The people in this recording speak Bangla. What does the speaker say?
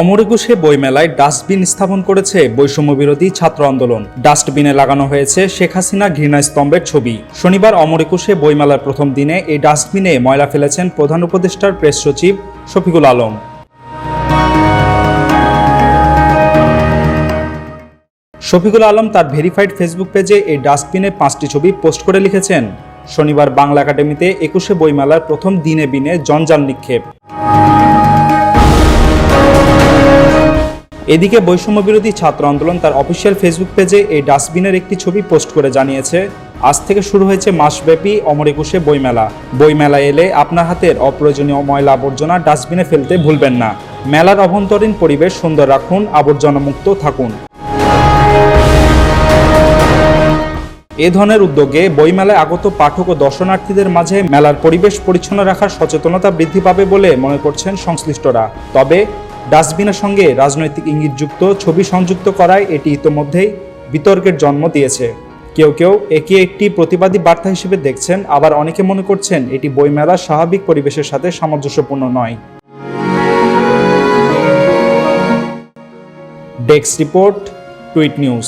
অমর একুশে বইমেলায় ডাস্টবিন স্থাপন করেছে বৈষম্য বিরোধী ছাত্র আন্দোলন। ডাস্টবিনে লাগানো হয়েছে শেখ হাসিনা ঘৃণা স্তম্ভের ছবি। শনিবার অমর একুশে বইমেলার প্রথম দিনে এই ডাস্টবিনে ময়লা ফেলেছেন প্রধান উপদেষ্টার প্রেস সচিব শফিকুল আলম। শফিকুল আলম তার ভেরিফাইড ফেসবুক পেজে এই ডাস্টবিনে পাঁচটি ছবি পোস্ট করে লিখেছেন। শনিবার বাংলা একাডেমিতে একুশে বইমেলার প্রথম দিনে বিনে জঞ্জাল নিক্ষেপ। এদিকে বৈষম্য বিরোধী ছাত্র আন্দোলন তার অফিসিয়াল ফেসবুক পেজে এই ডাস্টবিনের একটি ছবি পোস্ট করে জানিয়েছে, আজ থেকে শুরু হয়েছে মাসব্যাপী অমর একুশে বইমেলা। বইমেলা এলে আপনার হাতের অপ্রয়োজনীয় ময়লা আবর্জনা ডাস্টবিনে ফেলতে ভুলবেন না। মেলার অভ্যন্তরীণ পরিবেশ সুন্দর রাখুন, আবর্জনামুক্ত থাকুন। এ ধরনের উদ্যোগে বইমেলায় আগত পাঠক ও দর্শনার্থীদের মাঝে মেলার পরিবেশ পরিচ্ছন্ন রাখার সচেতনতা বৃদ্ধি পাবে বলে মনে করছেন সংশ্লিষ্টরা। তবে ডাস্টবিনের সঙ্গে রাজনৈতিক ইঙ্গিতযুক্ত ছবি সংযুক্ত করায় এটি ইতোমধ্যেই বিতর্কের জন্ম দিয়েছে। কেউ কেউ একে একটি প্রতিবাদী বার্তা হিসেবে দেখছেন, আবার অনেকে মনে করছেন এটি বইমেলার স্বাভাবিক পরিবেশের সাথে সামঞ্জস্যপূর্ণ নয়। Desk report, tweet news.